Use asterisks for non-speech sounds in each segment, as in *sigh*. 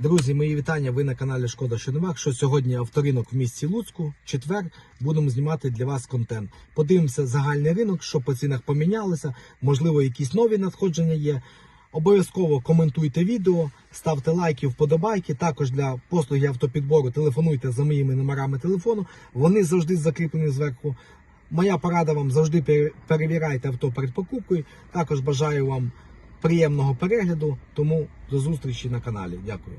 Друзі, мої вітання. Ви на каналі Шкода Щоневак. Що сьогодні авторинок в місті Луцьку. Четвер будемо знімати для вас контент. Подивимося загальний ринок, що по цінах помінялося. Можливо, якісь нові надходження є. Обов'язково коментуйте відео, ставте лайки, вподобайки. Також для послуги автопідбору телефонуйте за моїми номерами телефону. Вони завжди закріплені зверху. Моя порада вам завжди пере- перевіряйте авто перед покупкою. Також бажаю вам приємного перегляду. Тому до зустрічі на каналі. Дякую.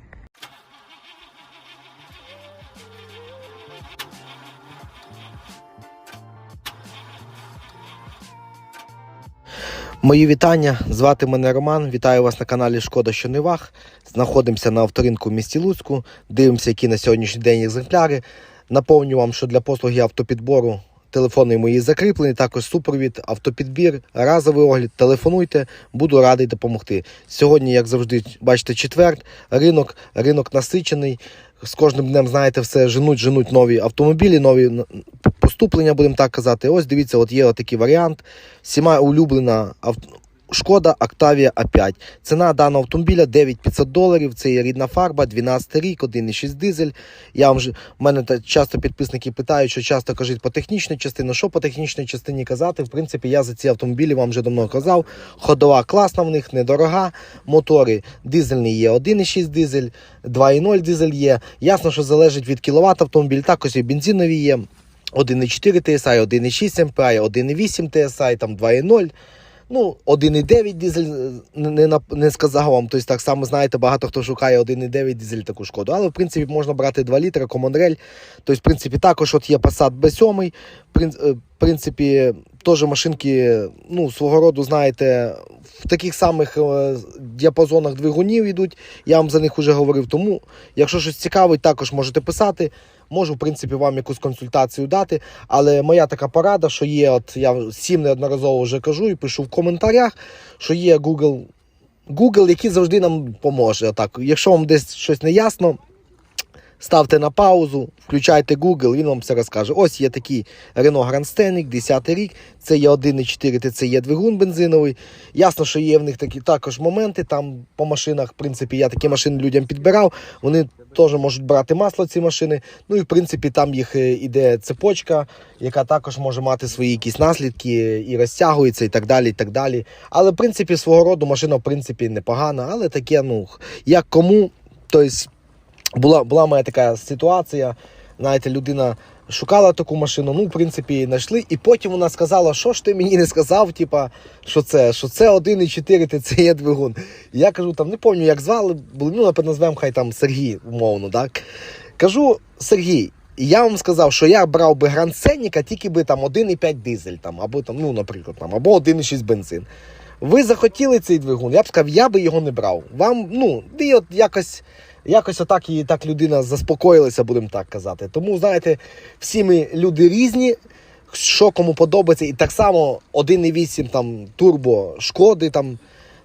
Мої вітання. Звати мене Роман. Вітаю вас на каналі Шкода що не ваг. Знаходимося на авторинку в місті Луцьку. Дивимося, які на сьогоднішній день екземпляри. Наповню вам, що для послуги автопідбору телефони мої закріплені, також супровід, автопідбір, разовий огляд. Телефонуйте, буду радий допомогти. Сьогодні, як завжди, бачите, четвер, ринок, ринок насичений. З кожним днем, знаєте, все женуть, женуть нові автомобілі, нові поступлення, будемо так казати. Ось дивіться, от є такий варіант. Всіма улюблена авто. Шкода Octavia A5. Ціна даного автомобіля 9500 доларів. Це є рідна фарба, 12 рік, 1,6 дизель. Я вам вже, мене часто підписники питають, що часто кажуть по технічній частині. Що по технічній частині казати? В принципі, я за ці автомобілі вам вже давно казав. Ходова класна в них, недорога. Мотори дизельний є 1,6 дизель, 2,0 дизель є. Ясно, що залежить від кіловат автомобіль. Також і бензинові є. 1,4 TSI, 1,6 MPI, 1,8 TSI, там 2,0. Ну, 1,9 дизель е, не, не, сказав вам. Тобто так само знаєте, багато хто шукає 1,9 дизель таку шкоду. Але в принципі можна брати 2 літри, комонрель. Тобто, в принципі, також от є Passat B7. Е, В принципі, теж машинки, ну, свого роду, знаєте, в таких самих е, діапазонах двигунів йдуть. Я вам за них вже говорив. Тому, якщо щось цікавить, також можете писати. Можу, в принципі, вам якусь консультацію дати. Але моя така порада, що є, от я всім неодноразово вже кажу і пишу в коментарях, що є Google, Google, який завжди нам поможе. Так, Якщо вам десь щось не ясно, ставте на паузу, включайте Google, він вам все розкаже. Ось є такий Renault Grand Scenic, 10 рік, це є 1,4 TC є двигун бензиновий. Ясно, що є в них такі також моменти. Там по машинах, в принципі, я такі машини людям підбирав. Вони теж можуть брати масло ці машини. Ну і в принципі там їх е, іде цепочка, яка також може мати свої якісь наслідки і розтягується, і так далі. і так далі. Але в принципі свого роду машина в принципі непогана, але таке, ну як кому, тобто була, була моя така ситуація. Знаєте, людина шукала таку машину, ну, в принципі, знайшли. І потім вона сказала, що ж ти мені не сказав, типа, що це, що це 1,4 TC є двигун. І я кажу, там не пам'ятаю, як звали, були, ну, напевно, назвемо хай там Сергій, умовно, так? Кажу, Сергій, я вам сказав, що я брав би Гранд Сеніка, тільки би там 1,5 дизель, там, або там, ну, наприклад, там, або 1,6 бензин. Ви захотіли цей двигун, я б сказав, я би його не брав. Вам, ну, і от якось. Якось отак і так людина заспокоїлася, будемо так казати. Тому, знаєте, всі ми люди різні, що кому подобається, і так само 1,8 там турбо шкоди там.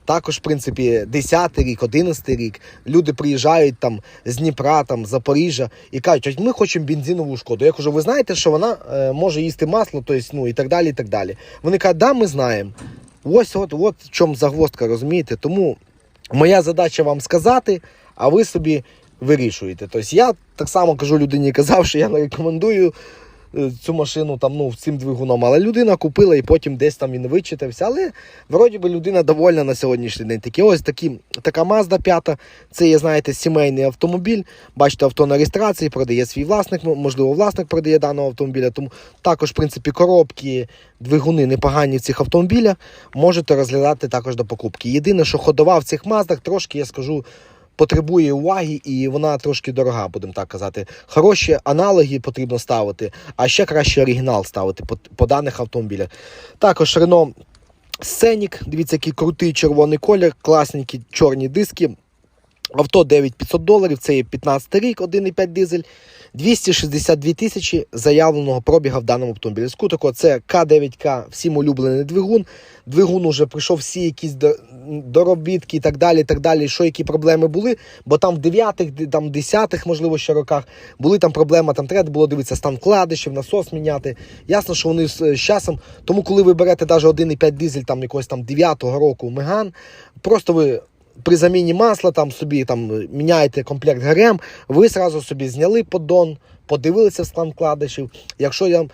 Також, в принципі, 10 рік, 11 рік люди приїжджають там з Дніпра, там, Запоріжжя і кажуть, «Ось ми хочемо бензинову шкоду. Я кажу, ви знаєте, що вона е, може їсти масло, тобто, ну і так далі. і так далі. Вони кажуть, да, ми знаємо. Ось от, от в чому загвоздка, розумієте? Тому моя задача вам сказати, а ви собі вирішуєте. Тобто я так само кажу людині, казав, що я не рекомендую е, цю машину там, ну, цим двигуном. Але людина купила і потім десь там він вичитався. Але вроді би людина довольна на сьогоднішній день. Такі ось такі, така Mazda 5, це є, знаєте, сімейний автомобіль. Бачите, авто на реєстрації, продає свій власник, можливо, власник продає даного автомобіля. Тому також, в принципі, коробки, двигуни непогані в цих автомобілях. Можете розглядати також до покупки. Єдине, що ходова в цих маздах, трошки я скажу. Потребує уваги і вона трошки дорога, будемо так казати. Хороші аналоги потрібно ставити, а ще краще оригінал ставити по, по даних автомобілях. Також Renault Scenic, дивіться, який крутий червоний колір, класненькі чорні диски. Авто 9500 доларів, це є 15 рік, 1,5 дизель, 262 тисячі заявленого пробіга в даному автомобілі. Скутико це К9К, всім улюблений двигун. Двигун уже пройшов всі якісь доробітки і так далі, так далі, що які проблеми були, бо там в 9-х, там 10-х, можливо, ще роках були там проблеми, там треба було дивитися стан вкладишів, насос міняти. Ясно, що вони з, з часом, тому коли ви берете навіть 1,5 дизель там якогось там 9-го року Меган, просто ви при заміні масла там собі там міняєте комплект ГРМ, ви сразу собі зняли поддон, подивилися в стан кладишів. Якщо я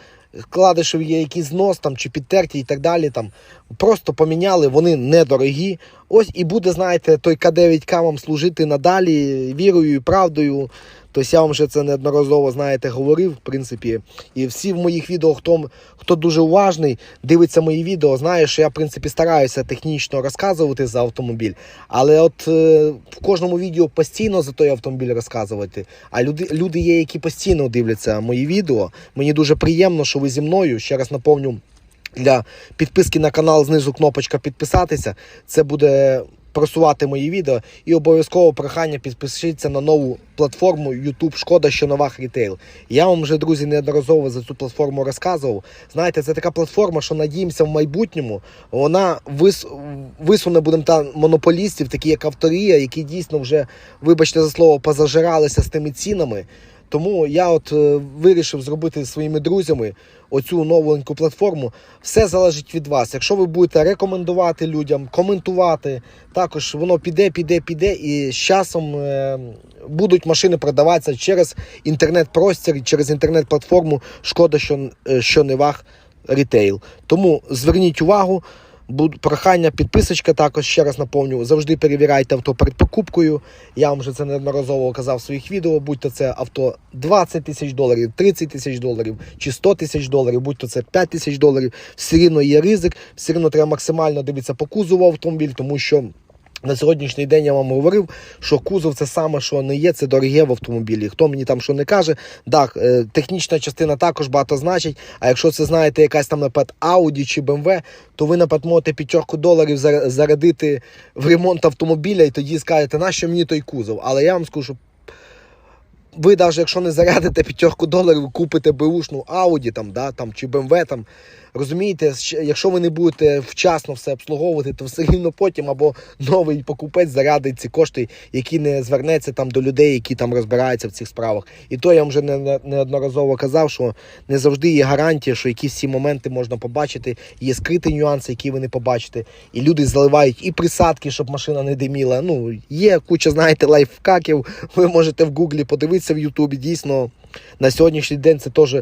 кладишів є якийсь знос там чи підтерті і так далі, там просто поміняли, вони недорогі. Ось і буде, знаєте, той К9К вам служити надалі вірою і правдою. Тобто я вам вже це неодноразово знаєте говорив, в принципі. І всі в моїх відео, хто, хто дуже уважний, дивиться мої відео, знає, що я в принципі стараюся технічно розказувати за автомобіль. Але от е, в кожному відео постійно за той автомобіль розказувати. А люди, люди є, які постійно дивляться мої відео. Мені дуже приємно, що ви зі мною. Ще раз наповню для підписки на канал знизу кнопочка підписатися. Це буде просувати мої відео. І обов'язково прохання підпишіться на нову платформу YouTube Шкода, що нова рітейл. Я вам вже, друзі, неодноразово за цю платформу розказував. Знаєте, це така платформа, що надіємося в майбутньому. Вона вис... висуне, будемо там, монополістів, такі як авторія, які дійсно вже, вибачте за слово, позажиралися з тими цінами. Тому я от е, вирішив зробити своїми друзями оцю новеньку платформу. Все залежить від вас. Якщо ви будете рекомендувати людям, коментувати, також воно піде, піде, піде, і з часом е, будуть машини продаватися через інтернет-простір, через інтернет-платформу. Шкода, що, е, що не ваг рітейл. Тому зверніть увагу. Прохання, підписочка також ще раз наповню. Завжди перевіряйте авто перед покупкою. Я вам вже це неодноразово казав в своїх відео. Будь-то це авто 20 тисяч доларів, 30 тисяч доларів чи 100 тисяч доларів, будь-то це 5 тисяч доларів. Все рівно є ризик, все рівно треба максимально дивитися по кузову автомобіль, тому що. На сьогоднішній день я вам говорив, що кузов це саме, що не є, це дороге в автомобілі. Хто мені там що не каже, так, е, технічна частина також багато значить. А якщо це знаєте, якась там, наприклад, Audi чи BMW, то ви, наприклад, можете п'ятерку доларів зар- зарадити в ремонт автомобіля і тоді скажете, нащо мені той кузов. Але я вам скажу, що ви навіть якщо не зарядите п'ятерку доларів, купите беушну Audi там, да, там, чи BMW, там, розумієте, якщо ви не будете вчасно все обслуговувати, то все рівно потім або новий покупець зарядить ці кошти, які не звернеться там до людей, які там розбираються в цих справах. І то я вам вже не- не- неодноразово казав, що не завжди є гарантія, що якісь ці моменти можна побачити. Є скриті нюанси, які ви не побачите. І люди заливають і присадки, щоб машина не диміла. Ну, є куча, знаєте, лайфхаків. Ви можете в Гуглі подивитися в Ютубі. Дійсно, на сьогоднішній день це теж.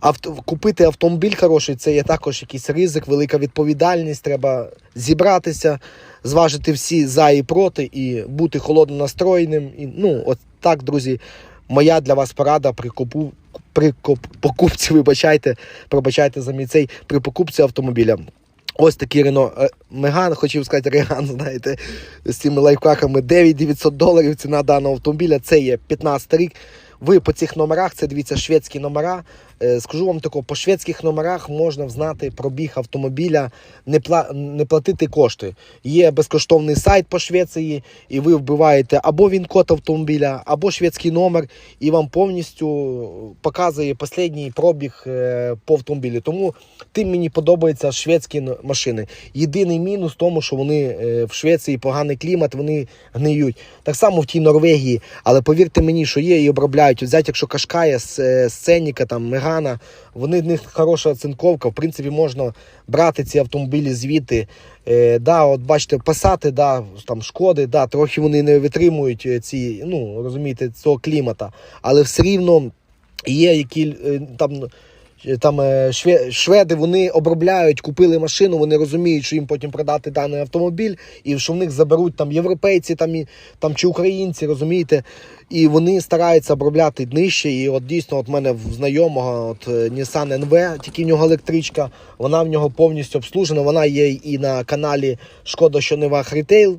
Авто, купити автомобіль хороший, це є також якийсь ризик, велика відповідальність. Треба зібратися, зважити всі за і проти, і бути холодно настроєним. І, ну, от так, друзі, моя для вас порада при купу, при покупці, вибачайте, пробачайте за мій цей при покупці автомобіля. Ось такий Рено е, Меган, хотів сказати Реган, *laughs* знаєте, з цими лайфхаками 9900 доларів ціна даного автомобіля. Це є 15 рік. Ви по цих номерах, це дивіться шведські номера. Е, Скажу вам тако, по шведських номерах можна взнати пробіг автомобіля, не, пла- не платити кошти. Є безкоштовний сайт по Швеції, і ви вбиваєте або він код автомобіля, або шведський номер, і вам повністю показує останній пробіг е, по автомобілю. Тому тим мені подобаються шведські машини. Єдиний мінус в тому, що вони е, в Швеції поганий клімат, вони гниють. Так само в тій Норвегії, але повірте мені, що є і обробляють. Взять, якщо Кашкая, Сценіка, там Мегана, вони в них хороша оцинковка. В принципі, можна брати ці автомобілі звідти. Е, да, от бачите, писати, да, там шкоди, да, трохи вони не витримують е, ці, ну розумієте, цього клімата, але все рівно є які е, там. Е, Там е, шведи вони обробляють, купили машину, вони розуміють, що їм потім продати даний автомобіль, і що в них заберуть там європейці там, і, там чи українці, розумієте. І вони стараються обробляти нижче. І от дійсно, от мене в знайомого от е, Nissan NV, тільки в нього електричка, вона в нього повністю обслужена. Вона є і на каналі Шкода, що не вах рітейл.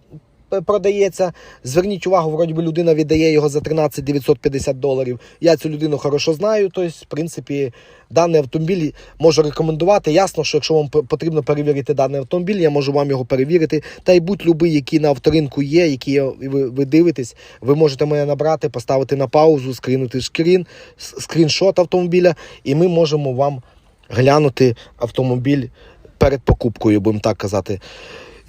Продається, зверніть увагу, вроді би людина віддає його за 13 950 доларів. Я цю людину хорошо знаю. Тобто, в принципі, даний автомобіль можу рекомендувати. Ясно, що якщо вам потрібно перевірити даний автомобіль, я можу вам його перевірити. Та й будь-любий, який на авторинку є, який ви, ви дивитесь, ви можете мене набрати, поставити на паузу, скрінути скрін, скріншот автомобіля, і ми можемо вам глянути автомобіль перед покупкою, будемо так казати.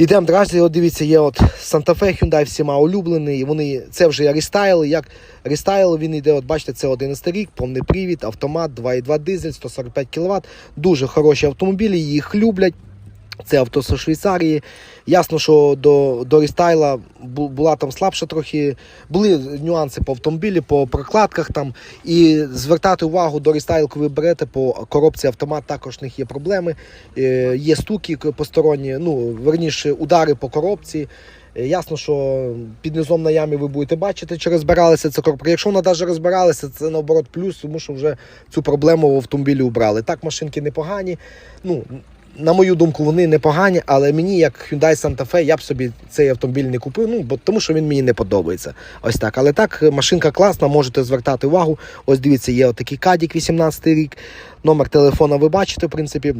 Ідемо далі, от дивіться, є от Santa Fe Hyundai всіма улюблений. Вони, це вже рестайл. Як рестайл він йде, от бачите, це 11 рік, повний привід, автомат, 2,2 дизель, 145 кВт. Дуже хороші автомобілі, їх люблять. Це авто з Швейцарії. Ясно, що до, до рестайла була там слабша трохи. Були нюанси по автомобілі, по прокладках там. І звертати увагу до рестайлу, коли ви берете по коробці автомат, також в них є проблеми. Е, є стуки посторонні, ну, верніше, удари по коробці. Е, Ясно, що під низом на ямі ви будете бачити, чи розбиралися ця коробка. Якщо вона навіть розбиралася, це наоборот плюс, тому що вже цю проблему в автомобілі убрали. Так, машинки непогані. Ну, на мою думку, вони непогані, але мені, як Hyundai Santa Fe, я б собі цей автомобіль не купив, ну, бо тому що він мені не подобається. Ось так. Але так, машинка класна, можете звертати увагу. Ось дивіться, є отакий кадік 18 рік. Номер телефона ви бачите, в принципі.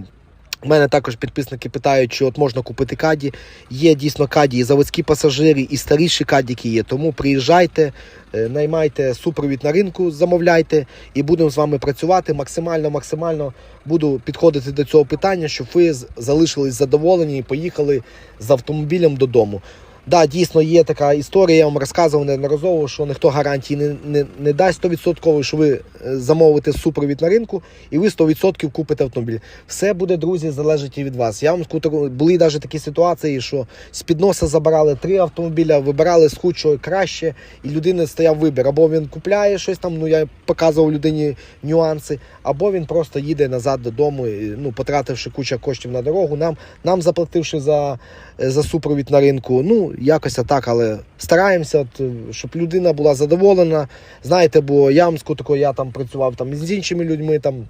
У мене також підписники питають, чи от можна купити каді. Є дійсно каді і заводські пасажири, і старіші кадіки є. Тому приїжджайте, е, наймайте супровід на ринку, замовляйте і будемо з вами працювати максимально, максимально буду підходити до цього питання, щоб ви залишились задоволені і поїхали з автомобілем додому. Да, дійсно є така історія, я вам розказував неодноразово, що ніхто гарантії не, не, не дасть 100%, що ви е, замовите супровід на ринку і ви 100% купите автомобіль. Все буде, друзі, залежить від вас. Я вам скажу, були навіть такі ситуації, що з підноса забирали три автомобіля, вибирали з худшого краще, і людини стояв вибір. Або він купляє щось там, ну я показував людині нюанси, або він просто їде назад додому, ну, потративши кучу коштів на дорогу, нам, нам заплативши за, е, за супровід на ринку. Ну, якось так, але стараємося, е, щоб людина була задоволена. Знаєте, бо я вам скажу тако, я там працював там з іншими людьми. там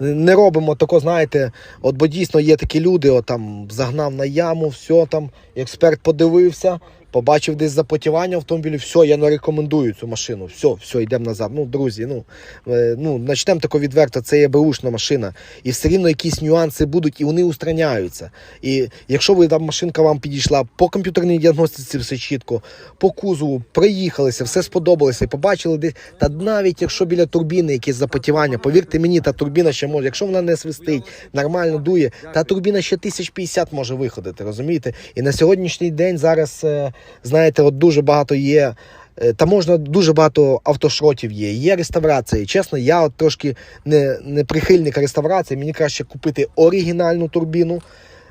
не робимо тако, знаєте, от бо дійсно є такі люди, от там загнав на яму, все там, експерт подивився, побачив десь запотівання в автомобілі, все, я не рекомендую цю машину. Все, все, йдемо назад. Ну, друзі, ну, е, ну почнемо тако відверто, це є беушна машина. І все рівно якісь нюанси будуть, і вони устраняються. І якщо ви там машинка вам підійшла по комп'ютерній діагностиці, все чітко, по кузову, проїхалися, все сподобалося, і побачили десь. Та навіть якщо біля турбіни якесь запотівання, повірте мені, та турбіна ще може, якщо вона не свистить, нормально дує, та турбіна ще 1050 може виходити, розумієте? І на сьогоднішній день зараз, е, знаєте, от дуже багато є. е, Та можна дуже багато автошротів є, є реставрації. Чесно, я от трошки не, не прихильник реставрації. Мені краще купити оригінальну турбіну.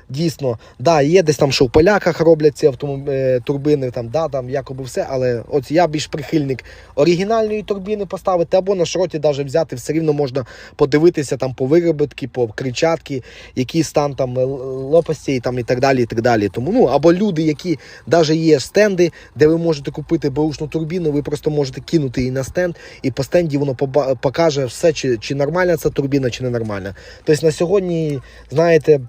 Дійсно, да, є десь там, що в поляках роблять ці автомоб... е, турбини, там, да, там якоби все, але от я більш прихильник оригінальної турбіни поставити або на шроті навіть взяти, все рівно можна подивитися там по виробітки, по кричатки, який стан там е, лопастей там, і так далі. і так далі. Тому, ну, або люди, які навіть є стенди, де ви можете купити беушну турбіну, ви просто можете кинути її на стенд, і по стенді воно покаже все, чи, чи нормальна ця турбіна, чи не нормальна. Тобто на сьогодні, знаєте,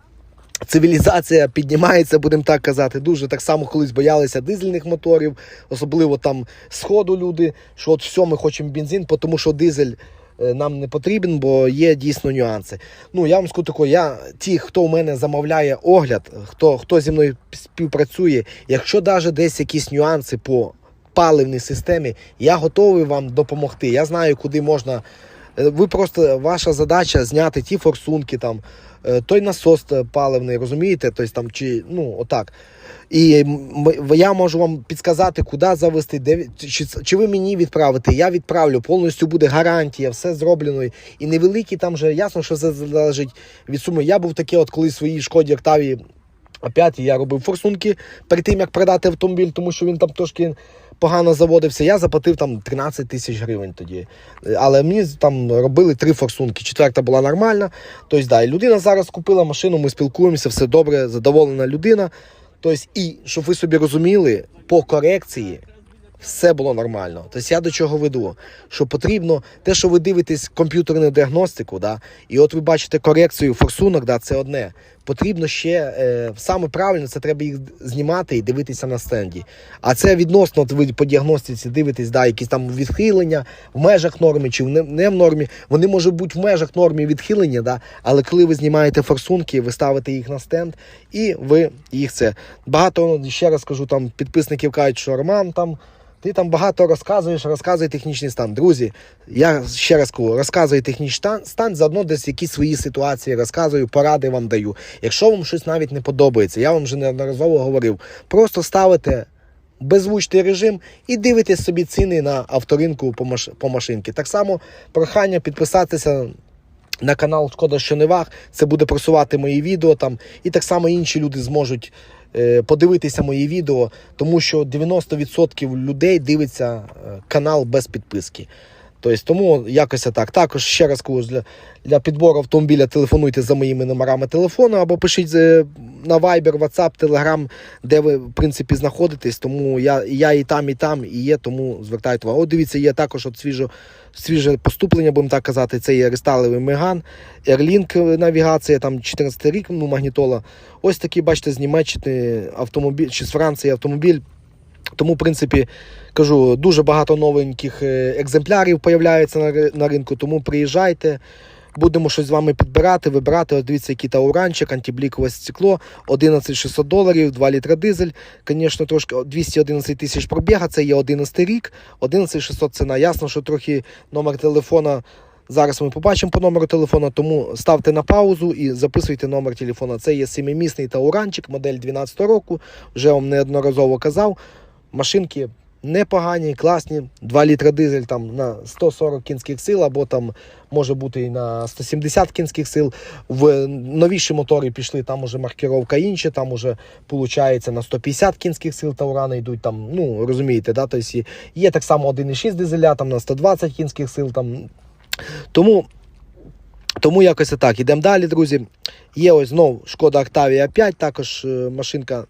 цивілізація піднімається, будемо так казати. Дуже так само колись боялися дизельних моторів, особливо там сходу люди, що от все, ми хочемо бензин, тому що дизель. е, Нам не потрібен, бо є дійсно нюанси. Ну я вам скажу тако, я ті, хто у мене замовляє огляд, хто, хто зі мною співпрацює, якщо навіть десь якісь нюанси по паливній системі, я готовий вам допомогти. Я знаю, куди можна. Е, Ви просто ваша задача зняти ті форсунки, там той насос е, паливний, розумієте? Тобто там чи ну отак. І я можу вам підказати, куди завести, де чи, чи ви мені відправите. Я відправлю, повністю буде гарантія, все зроблено. І невеликі там вже ясно, що це залежить від суми. Я був таке, от коли своїй шкоді Октавії Опять я робив форсунки перед тим, як продати автомобіль, тому що він там трошки погано заводився. Я заплатив там 13 тисяч гривень тоді. Але мені там робили три форсунки. Четверта була нормальна. Тобто, да, і людина зараз купила машину, ми спілкуємося, все добре, задоволена людина. Тобто, і щоб ви собі розуміли, по корекції все було нормально. Тобто я до чого веду? Що потрібно те, що ви дивитесь комп'ютерну діагностику, да, і от ви бачите корекцію форсунок, да, це одне. Потрібно ще е, саме правильно, це треба їх знімати і дивитися на стенді. А це відносно ви по діагностиці дивитесь, да, якісь там відхилення в межах норми чи не, в нормі. Вони можуть бути в межах норми відхилення, да, але коли ви знімаєте форсунки, ви ставите їх на стенд і ви їх це. Багато ще раз кажу, там підписників кажуть, що Роман там. Ти там багато розказуєш, розказує технічний стан. Друзі, я ще раз кажу, розказую технічний стан, заодно десь якісь свої ситуації розказую, поради вам даю. Якщо вам щось навіть не подобається, я вам вже неодноразово говорив, просто ставите беззвучний режим і дивитесь собі ціни на авторинку по, маш... по машинки. Так само прохання підписатися на канал Шкода що не ваг. Це буде просувати мої відео там. І так само інші люди зможуть подивитися мої відео, тому що 90% людей дивиться е, канал без підписки. Тобто, тому якось так. Також ще раз кажу, для, для підбору автомобіля телефонуйте за моїми номерами телефону або пишіть е, на Viber, WhatsApp, Telegram, де ви в принципі знаходитесь. Тому я, я і там, і там, і є, тому звертайте увагу. От дивіться, є також от свіжо, свіже поступлення, будемо так казати. Це є рестайловий Меган, Airlink навігація, там 14 рік, ну, магнітола. Ось такий, бачите, з Німеччини автомобіль чи з Франції автомобіль. Тому, в принципі, кажу, дуже багато новеньких е, екземплярів появляється на, ринку, тому приїжджайте. Будемо щось з вами підбирати, вибирати. От дивіться, який тауранчик, антиблікове стекло, 11 600 доларів, 2 літра дизель. Звісно, трошки 211 тисяч пробіга, це є 11 рік, 11 600 ціна. Ясно, що трохи номер телефона. Зараз ми побачимо по номеру телефона, тому ставте на паузу і записуйте номер телефона. Це є семимісний тауранчик, модель 12 року. Вже вам неодноразово казав. Машинки непогані, класні. 2 літра дизель там на 140 кінських сил, або там може бути і на 170 кінських сил. В новіші мотори пішли, там уже маркировка інша, там уже виходить на 150 кінських сил таурани йдуть. Там, ну розумієте, да? тобто є- так само 1,6 дизеля, там на 120 кінських сил. Там. Тому. Тому якось так. Ідемо далі, друзі. Є ось знов шкода Octavia 5, також е, машинка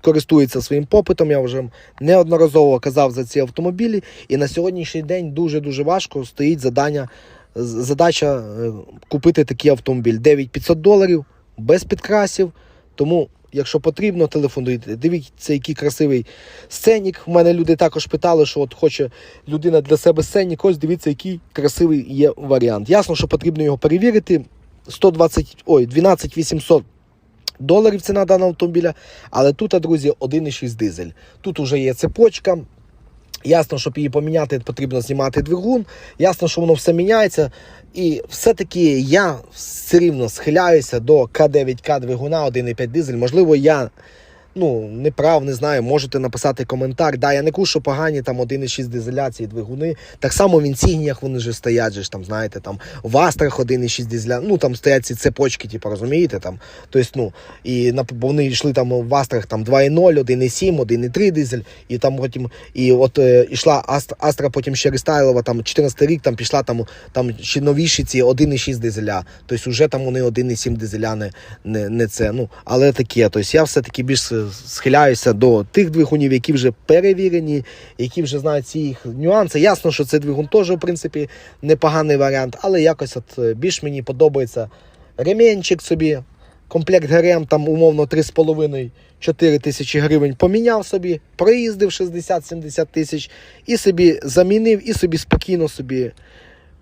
користується своїм попитом. Я вже неодноразово казав за ці автомобілі. І на сьогоднішній день дуже-дуже важко стоїть задання, задача е, купити такий автомобіль. 9500 доларів без підкрасів. Тому, якщо потрібно, телефонуйте. Дивіться, який красивий сценік. У мене люди також питали, що от хоче людина для себе сценік. Ось дивіться, який красивий є варіант. Ясно, що потрібно його перевірити. 120, ой, 12 800 доларів ціна даного автомобіля. Але тут, друзі, 1,6 дизель. Тут вже є цепочка. Ясно, щоб її поміняти, потрібно знімати двигун. Ясно, що воно все міняється. І все-таки я все рівно схиляюся до К9К двигуна 1,5 дизель. Можливо, я ну, не прав, не знаю. Можете написати коментар. Да, я не що погані там 1,6 дизеляції двигуни. Так само в інсігніях вони ж стоять, же ж, там, знаєте, там в Астрах 1,6 дизеля. Ну там стоять ці цепочки, типу, розумієте? Там. Тобто, ну, і вони йшли там в Астрах там 2,0, 1,7, 1,3 дизель, і там потім, і от е, ішла Астра, Астра, потім ще рестайлова, там 14 рік, там пішла там, там ще новіші ці 1,6 дизеля. Тобто вже там вони 1,7 дизеля не, не, не це. Ну, але таке. Тобто я все-таки більш е, схиляюся до тих двигунів, які вже перевірені, які вже знають ці їх нюанси. Ясно, що цей двигун теж, в принципі, непоганий варіант, але якось от е, більш мені подобається ремінчик собі. Комплект ГРМ там умовно 3,5-4 тисячі гривень поміняв собі, проїздив 60-70 тисяч і собі замінив, і собі спокійно собі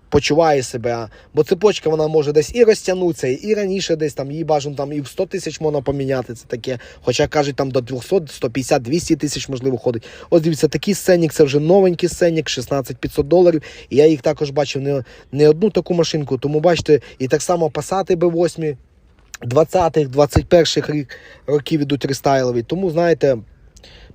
почуває себе. Бо цепочка вона може десь і розтягнутися, і раніше десь там її бажано там і в 100 тисяч можна поміняти. Це таке. Хоча кажуть, там до 200, 150, 200 тисяч можливо ходить. Ось дивіться, такий сценік, це вже новенький сценік, 16 500 доларів. І я їх також бачив не, не одну таку машинку. Тому бачите, і так само Passat B8 20-х, 21-х рік, років ідуть рестайлові. Тому, знаєте,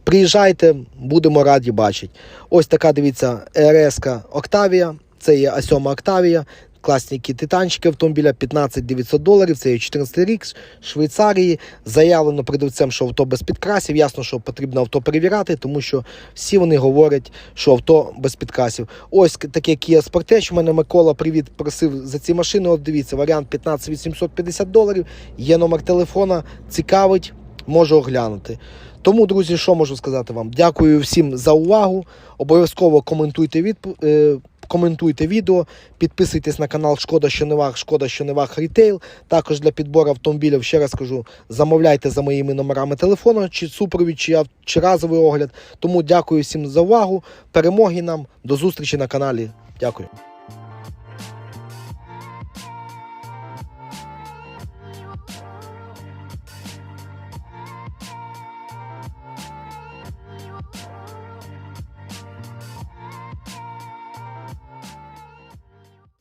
приїжджайте, будемо раді бачити. Ось така, дивіться, РС Octavia. Це є А7 Octavia. Класні титанчики автомобіля 15 900 доларів. Це є 14 рік Швейцарії. Заявлено продавцем, що авто без підкрасів. Ясно, що потрібно авто перевіряти, тому що всі вони говорять, що авто без підкрасів. Ось таке Kia Sportage. У мене Микола привіт просив за ці машини. От дивіться, варіант 15 850 доларів. Є номер телефона, цікавить, можу оглянути. Тому, друзі, що можу сказати вам? Дякую всім за увагу. Обов'язково коментуйте відп... е, коментуйте відео, підписуйтесь на канал Шкода що не ваг, Шкода що не ваг Рітейл. Також для підбору автомобілів, ще раз кажу, замовляйте за моїми номерами телефону, чи супровід, чи, ав- чи разовий огляд. Тому дякую всім за увагу. Перемоги нам. До зустрічі на каналі. Дякую.